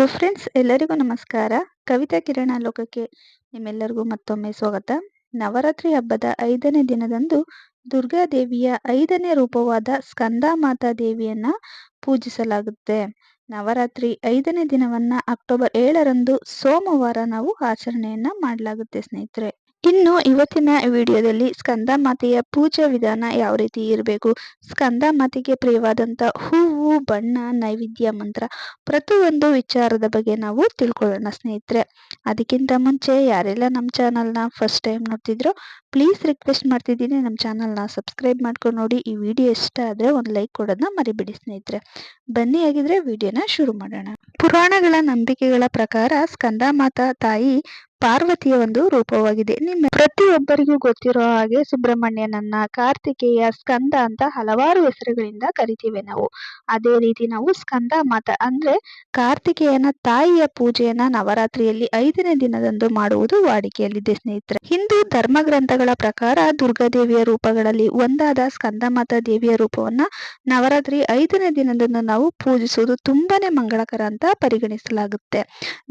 Hello friends, ಎಲ್ಲರಿಗೂ ನಮಸ್ಕಾರ. ಕವಿತಾ ಕಿರಣ ಲೋಕಕ್ಕೆ ನಿಮ್ಮೆಲ್ಲರಿಗೂ ಮತ್ತೊಮ್ಮೆ ಸ್ವಾಗತ. ನವರಾತ್ರಿ ಹಬ್ಬದ ಐದನೇ ದಿನದಂದು ದುರ್ಗಾದೇವಿಯ ಐದನೇ ರೂಪವಾದ ಸ್ಕಂದಮಾತಾ ದೇವಿಯನ್ನ ಪೂಜಿಸಲಾಗುತ್ತೆ. ನವರಾತ್ರಿ ಐದನೇ ದಿನವನ್ನ ಅಕ್ಟೋಬರ್ ಏಳರಂದು ಸೋಮವಾರ ನಾವು ಆಚರಣೆಯನ್ನ ಮಾಡಲಾಗುತ್ತೆ ಸ್ನೇಹಿತರೆ. ಇನ್ನು ಇವತ್ತಿನ ವಿಡಿಯೋದಲ್ಲಿ ಸ್ಕಂದ ಮಾತೆಯ ಪೂಜಾ ವಿಧಾನ ಯಾವ ರೀತಿ ಇರಬೇಕು? ಸ್ಕಂದ ಮಾತೆಗೆ ಪ್ರಿಯವಾದಂತ ಹೂವು, ಬಣ್ಣ, ನೈವೇದ್ಯ ಮಂತ್ರ ಪ್ರತಿಯೊಂದು ವಿಚಾರದ ಬಗ್ಗೆ ನಾವು ತಿಳ್ಕೊಳ್ಳೋಣ ಸ್ನೇಹಿತರೆ. ಅದಕ್ಕಿಂತ ಮುಂಚೆ ಯಾರೆಲ್ಲ ನಮ್ಮ ಚಾನಲ್ನ ಫಸ್ಟ್ ಟೈಮ್ ನೋಡ್ತಿದ್ರು ಪ್ಲೀಸ್ ರಿಕ್ವೆಸ್ಟ್ ಮಾಡ್ತಿದ್ದೀನಿ. ನಮ್ಮ ಚಾನಲ್ನ ಸಬ್ಸ್ಕ್ರೈಬ್ ಮಾಡ್ಕೊಂಡು ನೋಡಿ. ಈ ವಿಡಿಯೋ ಇಷ್ಟ ಆದರೆ ಒಂದು ಲೈಕ್ ಕೊಡೋದನ್ನ ಮರಿಬಿಡಿ ಸ್ನೇಹಿತರೆ. ಬನ್ನಿ ಆಗಿದ್ರೆ ವಿಡಿಯೋನ ಶುರು ಮಾಡೋಣ. ಪುರಾಣಗಳ ನಂಬಿಕೆಗಳ ಪ್ರಕಾರ ಸ್ಕಂದ ಮಾತಾ ತಾಯಿ ಪಾರ್ವತಿಯ ಒಂದು ರೂಪವಾಗಿದೆ. ನಿಮ್ಮ ಪ್ರತಿಯೊಬ್ಬರಿಗೂ ಗೊತ್ತಿರೋ ಹಾಗೆ ಸುಬ್ರಹ್ಮಣ್ಯನನ್ನ ಕಾರ್ತಿಕೇಯ ಸ್ಕಂದ ಅಂತ ಹಲವಾರು ಹೆಸರುಗಳಿಂದ ಕರಿತೀವಿ ನಾವು. ಅದೇ ರೀತಿ ನಾವು ಸ್ಕಂದ ಮಾತ ಅಂದ್ರೆ ಕಾರ್ತಿಕೇಯನ ತಾಯಿಯ ಪೂಜೆಯನ್ನ ನವರಾತ್ರಿಯಲ್ಲಿ ಐದನೇ ದಿನದಂದು ಮಾಡುವುದು ವಾಡಿಕೆಯಲ್ಲಿದೆ ಸ್ನೇಹಿತರೆ. ಹಿಂದೂ ಧರ್ಮ ಗ್ರಂಥಗಳ ಪ್ರಕಾರ ದುರ್ಗಾದೇವಿಯ ರೂಪಗಳಲ್ಲಿ ಒಂದಾದ ಸ್ಕಂದಮಾತಾ ದೇವಿಯ ರೂಪವನ್ನ ನವರಾತ್ರಿ ಐದನೇ ದಿನದಂದು ನಾವು ಪೂಜಿಸುವುದು ತುಂಬಾನೇ ಮಂಗಳಕರ ಅಂತ ಪರಿಗಣಿಸಲಾಗುತ್ತೆ.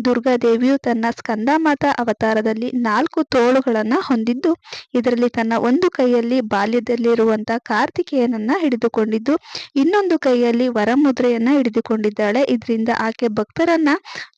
ದುರ್ಗಾದೇವಿಯು ತನ್ನ ಸ್ಕಂದಮಾತಾ ಅವತಾರದಲ್ಲಿ ನಾಲ್ಕು ತೋಳುಗಳನ್ನ ಹೊಂದಿದ್ದು, ಇದರಲ್ಲಿ ತನ್ನ ಒಂದು ಕೈಯಲ್ಲಿ ಬಾಲ್ಯದಲ್ಲಿರುವಂತ ಕಾರ್ತಿಕೇಯನನ್ನ ಹಿಡಿದುಕೊಂಡಿದ್ದು, ಇನ್ನೊಂದು ಕೈಯಲ್ಲಿ ವರಮುದ್ರೆಯನ್ನ ಹಿಡಿದುಕೊಂಡಿದ್ದಾಳೆ. ಇದರಿಂದ ಆಕೆ ಭಕ್ತರನ್ನ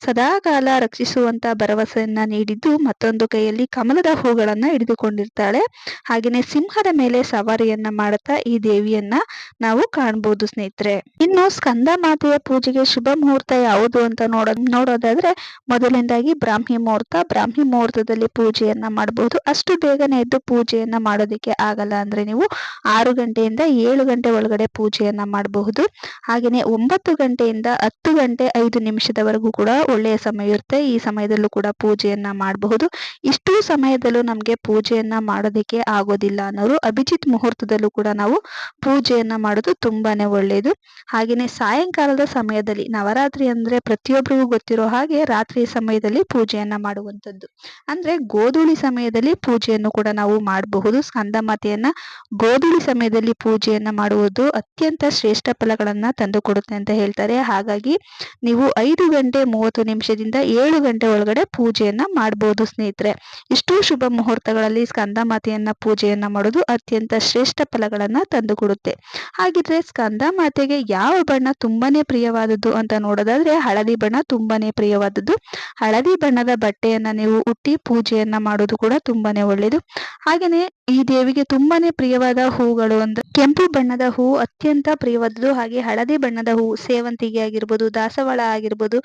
ಸದಾಕಾಲ ರಕ್ಷಿಸುವಂತ ಭರವಸೆಯನ್ನ ನೀಡಿದ್ದು, ಮತ್ತೊಂದು ಕೈಯಲ್ಲಿ ಕಮಲದ ಹೂಗಳನ್ನ ಹಿಡಿದುಕೊಂಡಿರ್ತಾಳೆ. ಹಾಗೆಯೇ ಸಿಂಹದ ಮೇಲೆ ಸವಾರಿಯನ್ನ ಮಾಡುತ್ತಾ ಈ ದೇವಿಯನ್ನ ನಾವು ಕಾಣಬಹುದು ಸ್ನೇಹಿತರೆ. ಇನ್ನು ಸ್ಕಂದ ಮಾತೆಯ ಪೂಜೆಗೆ ಶುಭ ಮುಹೂರ್ತ ಯಾವುದು ಅಂತ ನೋಡ, ನೋಡೋದಾದ್ರೆ ಮೊದಲಿಂದಾಗಿ ಬ್ರಾಹ್ಮಿ ಮುಹೂರ್ತ. ಬ್ರಾಹ್ಮಿ ಮುಹೂರ್ತದಲ್ಲಿ ಪೂಜೆಯನ್ನ ಮಾಡಬಹುದು ಅಷ್ಟು ಬೇಗನೆ ಎದ್ದು ಪೂಜೆಯನ್ನ ಮಾಡೋದಕ್ಕೆ ಆಗಲ್ಲ ಅಂದ್ರೆ ನೀವು ಆರು ಗಂಟೆಯಿಂದ ಏಳು ಗಂಟೆ ಒಳಗಡೆ ಪೂಜೆಯನ್ನ ಮಾಡಬಹುದು. ಹಾಗೆಯೇ ಒಂಬತ್ತು ಗಂಟೆಯಿಂದ ಹತ್ತು ಗಂಟೆ ಐದು ನಿಮಿಷದವರೆಗೂ ಕೂಡ ಒಳ್ಳೆಯ ಸಮಯ ಇರುತ್ತೆ. ಈ ಸಮಯದಲ್ಲೂ ಕೂಡ ಪೂಜೆಯನ್ನ ಮಾಡಬಹುದು. ಇಷ್ಟು ಸಮಯದಲ್ಲೂ ನಮಗೆ ಪೂಜೆಯನ್ನ ಮಾಡೋದಕ್ಕೆ ಆಗೋದಿಲ್ಲ ಅನ್ನೋರು ಅಭಿಜಿತ್ ಮುಹೂರ್ತದಲ್ಲೂ ಕೂಡ ನಾವು ಪೂಜೆಯನ್ನ ಮಾಡೋದು ತುಂಬಾನೇ ಒಳ್ಳೆಯದು ಹಾಗೆಯೇ ಸಾಯಂಕಾಲದ ಸಮಯದಲ್ಲಿ ನವರಾತ್ರಿ ಅಂದ್ರೆ ಪ್ರತಿಯೊಬ್ಬರಿಗೂ ಗೊತ್ತಿರೋ ಹಾಗೆ ರಾತ್ರಿ ಸಮಯದಲ್ಲಿ ಪೂಜೆಯನ್ನ ಮಾಡುವಂಥದ್ದು. ಅಂದ್ರೆ ಗೋಧೂಳಿ ಸಮಯದಲ್ಲಿ ಪೂಜೆಯನ್ನು ಕೂಡ ನಾವು ಮಾಡಬಹುದು. ಸ್ಕಂದ ಮಾತೆಯನ್ನ ಗೋಧೂಳಿ ಸಮಯದಲ್ಲಿ ಪೂಜೆಯನ್ನ ಮಾಡುವುದು ಅತ್ಯಂತ ಶ್ರೇಷ್ಠ ಫಲಗಳನ್ನ ತಂದುಕೊಡುತ್ತೆ ಅಂತ ಹೇಳ್ತಾರೆ. ಹಾಗಾಗಿ ನೀವು ಐದು ಗಂಟೆ ಮೂವತ್ತು ನಿಮಿಷದಿಂದ ಏಳು ಗಂಟೆ ಒಳಗಡೆ ಪೂಜೆಯನ್ನ ಮಾಡಬಹುದು ಸ್ನೇಹಿತರೆ. ಇಷ್ಟು ಶುಭ ಮುಹೂರ್ತಗಳಲ್ಲಿ ಸ್ಕಂದ ಮಾತೆಯನ್ನ ಪೂಜೆಯನ್ನ ಮಾಡೋದು ಅತ್ಯಂತ ಶ್ರೇಷ್ಠ ಫಲಗಳನ್ನ ತಂದುಕೊಡುತ್ತೆ. ಹಾಗಿದ್ರೆ ಸ್ಕಂದ ಮಾತೆಗೆ ಯಾವ ಬಣ್ಣ ತುಂಬಾನೇ ಪ್ರಿಯವಾದದ್ದು ಅಂತ ನೋಡೋದಾದ್ರೆ ಹಳದಿ ಬಣ್ಣ ತುಂಬಾನೇ ಪ್ರಿಯವಾದದ್ದು. ಹಳದಿ ಬಣ್ಣದ ಬಟ್ಟೆಯನ್ನ ನೀವು ಹುಟ್ಟಿ ಪೂಜೆಯನ್ನ ಮಾಡೋದು ಕೂಡ ತುಂಬಾನೇ ಒಳ್ಳೇದು. ಹಾಗೇನೆ ಈ ದೇವಿಗೆ ತುಂಬಾನೇ ಪ್ರಿಯವಾದ ಹೂಗಳು ಅಂದ್ರೆ ಕೆಂಪು ಬಣ್ಣದ ಹೂ ಅತ್ಯಂತ ಪ್ರಿಯವಾದದ್ದು, ಹಾಗೆ ಹಳದಿ ಬಣ್ಣದ ಹೂ ಸೇವಂತಿಗೆ ಆಗಿರ್ಬೋದು, ದಾಸವಾಳ ಆಗಿರ್ಬೋದು,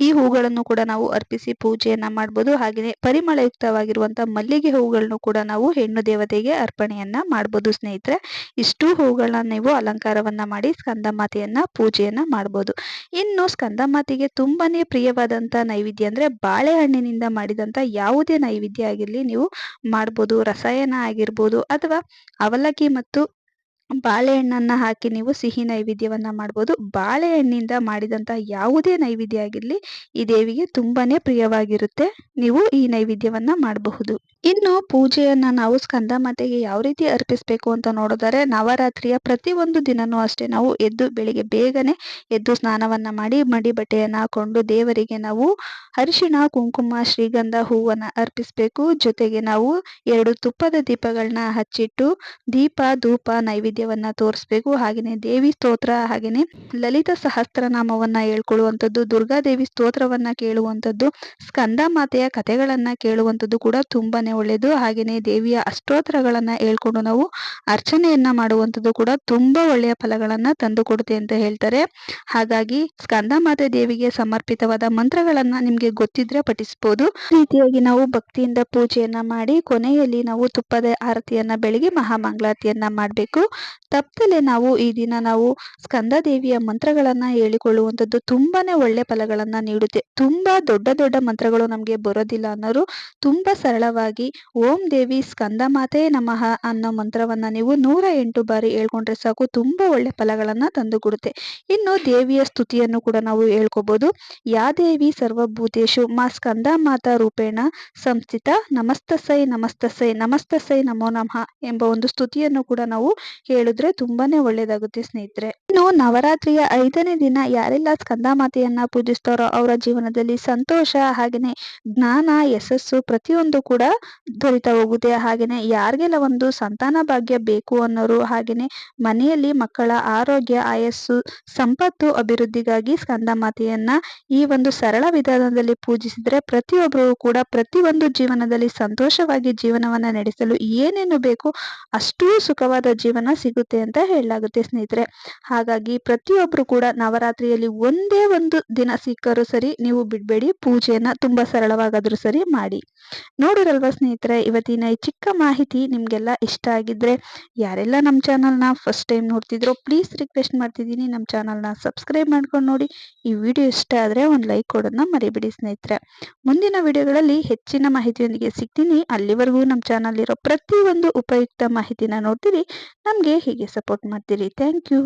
ಈ ಹೂಗಳನ್ನು ಕೂಡ ನಾವು ಅರ್ಪಿಸಿ ಪೂಜೆಯನ್ನ ಮಾಡಬಹುದು ಹಾಗೆಯೇ ಪರಿಮಳಯುಕ್ತವಾಗಿರುವಂತಹ ಮಲ್ಲಿಗೆ ಹೂಗಳನ್ನು ಕೂಡ ನಾವು ಹೆಣ್ಣು ದೇವತೆಗೆ ಅರ್ಪಣೆಯನ್ನ ಮಾಡಬಹುದು ಸ್ನೇಹಿತರೆ. ಇಷ್ಟು ಹೂಗಳನ್ನ ನೀವು ಅಲಂಕಾರವನ್ನ ಮಾಡಿ ಸ್ಕಂದ ಮಾತೆಯನ್ನ ಪೂಜೆಯನ್ನ ಮಾಡಬಹುದು ಇನ್ನು ಸ್ಕಂದ ಮಾತೆಗೆ ತುಂಬಾನೇ ಪ್ರಿಯವಾದಂತ ನೈವೇದ್ಯ ಅಂದ್ರೆ ಬಾಳೆಹಣ್ಣಿನಿಂದ ಮಾಡಿದಂತ ಯಾವುದೇ ನೈವೇದ್ಯ ಆಗಿರಲಿ ನೀವು ಮಾಡ್ಬೋದು ರಸಾಯನ ಆಗಿರ್ಬೋದು ಅಥವಾ ಅವಲಕ್ಕಿ ಮತ್ತು ಬಾಳೆಹಣ್ಣನ್ನ ಹಾಕಿ ನೀವು ಸಿಹಿ ನೈವೇದ್ಯವನ್ನ ಮಾಡ್ಬೋದು. ಬಾಳೆಹಣ್ಣಿಂದ ಮಾಡಿದಂಥ ಯಾವುದೇ ನೈವೇದ್ಯ ಆಗಿರಲಿ, ಈ ದೇವಿಗೆ ತುಂಬಾನೇ ಪ್ರಿಯವಾಗಿರುತ್ತೆ. ನೀವು ಈ ನೈವೇದ್ಯವನ್ನ ಮಾಡಬಹುದು. ಇನ್ನು ಪೂಜೆಯನ್ನು ನಾವು ಸ್ಕಂದ ಮಾತೆಗೆ ಯಾವ ರೀತಿ ಅರ್ಪಿಸಬೇಕು ಅಂತ ನೋಡಿದರೆ, ನವರಾತ್ರಿಯ ಪ್ರತಿ ಒಂದು ದಿನನೂ ಅಷ್ಟೇ ನಾವು ಎದ್ದು ಬೆಳಿಗ್ಗೆ ಬೇಗನೆ ಎದ್ದು ಸ್ನಾನವನ್ನ ಮಾಡಿ ಮಡಿ ಬಟ್ಟೆಯನ್ನು ಹಾಕೊಂಡು ದೇವರಿಗೆ ನಾವು ಅರಿಶಿಣ, ಕುಂಕುಮ, ಶ್ರೀಗಂಧ ಹೂವನ್ನ ಅರ್ಪಿಸಬೇಕು. ಜೊತೆಗೆ ನಾವು ಎರಡು ತುಪ್ಪದ ದೀಪಗಳನ್ನ ಹಚ್ಚಿಟ್ಟು ದೀಪ, ಧೂಪ ನೈವೇದ್ಯವನ್ನ ತೋರಿಸ್ಬೇಕು. ಹಾಗೆಯೇ ದೇವಿ ಸ್ತೋತ್ರ, ಹಾಗೆಯೇ ಲಲಿತ ಸಹಸ್ರನಾಮವನ್ನ ಹೇಳ್ಕೊಳ್ಳುವಂಥದ್ದು ದುರ್ಗಾದೇವಿ ಸ್ತೋತ್ರವನ್ನ ಕೇಳುವಂಥದ್ದು, ಸ್ಕಂದ ಮಾತೆಯ ಕಥೆಗಳನ್ನ ಕೇಳುವಂಥದ್ದು ಕೂಡ ತುಂಬಾನೇ ಒಳ್ಳೆಯದು ಹಾಗೆಯೇ ದೇವಿಯ ಅಷ್ಟೋತ್ತರಗಳನ್ನ ಹೇಳ್ಕೊಂಡು ನಾವು ಅರ್ಚನೆಯನ್ನ ಮಾಡುವಂಥದ್ದು ಕೂಡ ತುಂಬಾ ಒಳ್ಳೆಯ ಫಲಗಳನ್ನ ತಂದುಕೊಡುತ್ತೆ ಅಂತ ಹೇಳ್ತಾರೆ. ಹಾಗಾಗಿ ಸ್ಕಂದ ಮಾತೆ ದೇವಿಗೆ ಸಮರ್ಪಿತವಾದ ಮಂತ್ರಗಳನ್ನ ನಿಮ್ಗೆ ಗೊತ್ತಿದ್ರೆ ಪಠಿಸಬಹುದು ರೀತಿಯಾಗಿ ನಾವು ಭಕ್ತಿಯಿಂದ ಪೂಜೆಯನ್ನ ಮಾಡಿ ಕೊನೆಯಲ್ಲಿ ನಾವು ತುಪ್ಪದ ಆರತಿಯನ್ನ, ಬೆಳಗ್ಗೆ ಮಹಾಮಂಗಳಾರತಿಯನ್ನ ಮಾಡಬೇಕು. ತಪ್ಪದಲ್ಲೇ ನಾವು ಈ ದಿನ ನಾವು ಸ್ಕಂದ ದೇವಿಯ ಮಂತ್ರಗಳನ್ನ ಹೇಳಿಕೊಳ್ಳುವಂಥದ್ದು ತುಂಬಾನೇ ಒಳ್ಳೆ ಫಲಗಳನ್ನ ನೀಡುತ್ತೆ. ತುಂಬಾ ದೊಡ್ಡ ದೊಡ್ಡ ಮಂತ್ರಗಳು ನಮಗೆ ಬರೋದಿಲ್ಲ ಅನ್ನೋರು ತುಂಬಾ ಸರಳವಾಗಿ ಓಂ ದೇವಿ ಸ್ಕಂದ ಮಾತೆ ನಮಃ ಅನ್ನೋ ಮಂತ್ರವನ್ನ ನೀವು ನೂರ ಎಂಟು ಬಾರಿ ಹೇಳ್ಕೊಂಡ್ರೆ ಸಾಕು ತುಂಬಾ ಒಳ್ಳೆ ಫಲಗಳನ್ನ ತಂದುಕೊಡುತ್ತೆ. ಇನ್ನು ದೇವಿಯ ಸ್ತುತಿಯನ್ನು ಕೂಡ ನಾವು ಹೇಳ್ಕೋಬಹುದು ಯಾ ದೇವಿ ಸರ್ವಭೂತೇಶು ಮಾ ಸ್ಕಂದ ಮಾತಾ ರೂಪೇಣ ಸಂಸ್ಥಿತ ನಮಸ್ತಸೈ ನಮಸ್ತಸೈ ನಮಸ್ತಸೈ ನಮೋ ನಮಃ ಎಂಬ ಒಂದು ಸ್ತುತಿಯನ್ನು ಕೂಡ ನಾವು ಕೇಳಿದ್ರೆ ತುಂಬಾನೇ ಒಳ್ಳೇದಾಗುತ್ತೆ ಸ್ನೇಹಿತರೆ. ಇನ್ನು ನವರಾತ್ರಿಯ ಐದನೇ ದಿನ ಯಾರೆಲ್ಲ ಸ್ಕಂದ ಮಾತೆಯನ್ನ ಪೂಜಿಸ್ತಾರೋ ಅವರ ಜೀವನದಲ್ಲಿ ಸಂತೋಷ ಹಾಗೇನೆ ಜ್ಞಾನ, ಯಶಸ್ಸು ಪ್ರತಿಯೊಂದು ಕೂಡ ದೊರೀತಾ ಹೋಗುತ್ತೆ. ಹಾಗೇನೆ ಯಾರಿಗೆಲ್ಲ ಒಂದು ಸಂತಾನ ಭಾಗ್ಯ ಬೇಕು ಅನ್ನೋರು ಹಾಗೇನೆ ಮನೆಯಲ್ಲಿ ಮಕ್ಕಳ ಆರೋಗ್ಯ, ಆಯಸ್ಸು, ಸಂಪತ್ತು, ಅಭಿವೃದ್ಧಿಗಾಗಿ ಸ್ಕಂದ ಮಾತೆಯನ್ನ ಈ ಒಂದು ಸರಳ ವಿಧಾನದಲ್ಲಿ ಪೂಜಿಸಿದ್ರೆ ಪ್ರತಿಯೊಬ್ಬರು ಕೂಡ ಪ್ರತಿಯೊಂದು ಜೀವನದಲ್ಲಿ ಸಂತೋಷವಾಗಿ ಜೀವನವನ್ನ ನಡೆಸಲು ಏನೇನು ಬೇಕು ಅಷ್ಟೂ ಸುಖವಾದ ಜೀವನ ಸಿಗುತ್ತೆ ಅಂತ ಹೇಳಲಾಗುತ್ತೆ ಸ್ನೇಹಿತರೆ. ಹಾಗಾಗಿ ಪ್ರತಿಯೊಬ್ಬರು ಕೂಡ ನವರಾತ್ರಿಯಲ್ಲಿ ಒಂದೇ ಒಂದು ದಿನ ಸಿಕ್ಕರೂ ಸರಿ ನೀವು ಬಿಡಬೇಡಿ, ಪೂಜೆಯನ್ನು ತುಂಬಾ ಸರಳವಾಗಾದರೂ ಸರಿ ಮಾಡಿ. ನೋಡಿರಲ್ವಾ ಸ್ನೇಹಿತರೆ, ಇವತ್ತಿನ ಈ ಚಿಕ್ಕ ಮಾಹಿತಿ ನಿಮಗೆಲ್ಲ ಇಷ್ಟ ಆಗಿದ್ರೆ ಯಾರೆಲ್ಲ ನಮ್ಮ ಚಾನಲ್ನ ಫಸ್ಟ್ ಟೈಮ್ ನೋಡ್ತಿದ್ರೋ ಪ್ಲೀಸ್ ರಿಕ್ವೆಸ್ಟ್ ಮಾಡ್ತಿದ್ದೀನಿ. ನಮ್ಮ ಚಾನಲ್ನ ಸಬ್ಸ್ಕ್ರೈಬ್ ಮಾಡ್ಕೊಂಡು ನೋಡಿ. ಈ ವಿಡಿಯೋ ಇಷ್ಟ ಆದರೆ ಒಂದು ಲೈಕ್ ಕೊಡೋದನ್ನ ಮರಿಬೇಡಿ ಸ್ನೇಹಿತರೆ. ಮುಂದಿನ ವಿಡಿಯೋಗಳಲ್ಲಿ ಹೆಚ್ಚಿನ ಮಾಹಿತಿಯೊಂದಿಗೆ ಸಿಗ್ತೀನಿ. ಅಲ್ಲಿವರೆಗೂ ನಮ್ಮ ಚಾನಲ್ ಇರೋ ಪ್ರತಿಯೊಂದು ಉಪಯುಕ್ತ ಮಾಹಿತಿನ ನೋಡ್ತೀರಿ. ನಮಗೆ ಹೀಗೆ ಸಪೋರ್ಟ್ ಮಾಡ್ತೀರಿ ಥ್ಯಾಂಕ್ ಯು